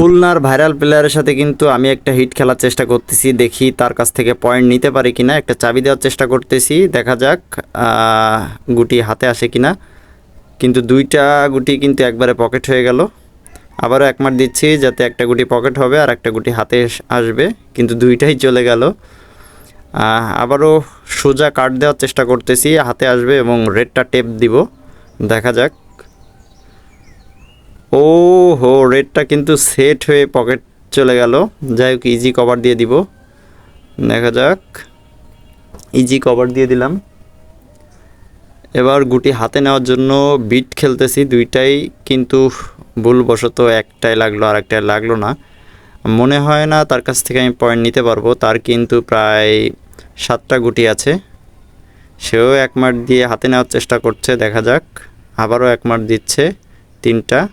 খুলনার ভাইরাল প্লেয়ারের সাথে কিন্তু আমি একটা হিট খেলার চেষ্টা করতেছি, দেখি তার কাছ থেকে পয়েন্ট নিতে পারি কিনা। একটা চাবি দেওয়ার চেষ্টা করতেছি, দেখা যাক গুটি হাতে আসে কিনা। কিন্তু দুইটা গুটি কিন্তু একবারে পকেট হয়ে গেল। আবারও এক মার দিচ্ছি, যাতে একটা গুটি পকেট হবে আর একটা গুটি হাতে আসবে। কিন্তু দুইটাই চলে গেল। আবারও সোজা কাট দেওয়ার চেষ্টা করতেছি, হাতে আসবে এবং রেডটা টেপ দিব। দেখা যাক। ও হো রেডটা কিন্তু সেট হয়ে পকেট চলে গেল। যাই হোক ইজি কভার দিয়ে দিব। দেখা যাক। ইজি কভার দিয়ে দিলাম। এবার গুটি হাতে নেওয়ার জন্য বিট খেলতেছি। দুইটাই কিন্তু ভুলবশত একটাই লাগল আর একটাই লাগল না। মনে হয় না তার কাছ থেকে আমি পয়েন্ট নিতে পারব। তার কিন্তু প্রায় সাতটা গুটি আছে। সেও এক মার দিয়ে হাতে নেওয়ার চেষ্টা করছে। দেখা যাক। আবারও এক মার দিচ্ছে। তিনটা।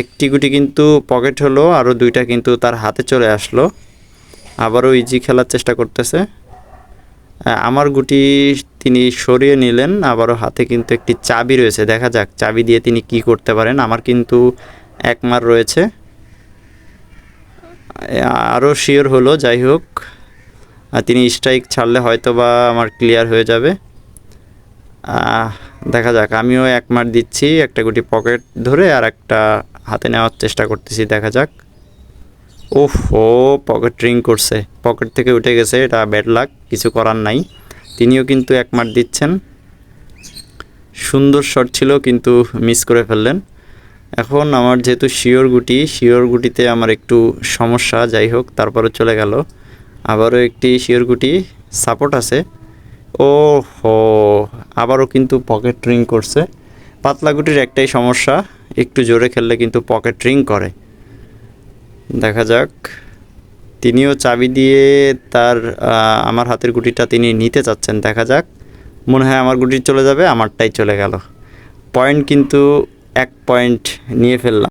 একটি গুটি কিন্তু পকেট হলো আরও দুইটা কিন্তু তার হাতে চলে আসলো। আবারও ইজি খেলার চেষ্টা করতেছে। আমার গুটি তিনি সরিয়ে নিলেন, আবারও হাতে কিন্তু একটি চাবি রয়েছে। দেখা যাক, চাবি দিয়ে তিনি কি করতে পারেন। আমার কিন্তু এক মার রয়েছে। আরও শিওর হলো, যাই হোক। তিনি স্ট্রাইক ছাড়লে হয়তো বা আমার ক্লিয়ার হয়ে যাবে। দেখা যাক, আমিও এক মার দিচ্ছি, একটা গুটি পকেট ধরে আর একটা হাতে নেওয়ার চেষ্টা করতেছি, দেখা যাক। ওফ ও, পকেট রিং করছে। পকেট থেকে উঠে গেছে, এটা ব্যাড লাক কিছু করার নাই। তিনিও কিন্তু এক মার দিচ্ছেন। সুন্দর শট ছিল, কিন্তু মিস করে ফেললেন। এখন আমার যেহেতু শিওর গুটি শিওর গুটিতে আমার একটু সমস্যা, যাই হোক, তারপরে চলে গেল। আবারও একটি শিওর গুটি সাপোর্ট আছে। ও হো আবারও কিন্তু পকেট রিং করছে। পাতলা গুটির একটাই সমস্যা, একটু জোরে খেললে কিন্তু পকেট রিং করে। দেখা যাক, তিনিও চাবি দিয়ে তার আমার হাতের গুটিটা তিনি নিতে চাচ্ছেন। দেখা যাক, মনে হয় আমার গুটি চলে যাবে, আমারটাই চলে গেল। পয়েন্ট কিন্তু এক পয়েন্ট নিয়ে ফেললাম।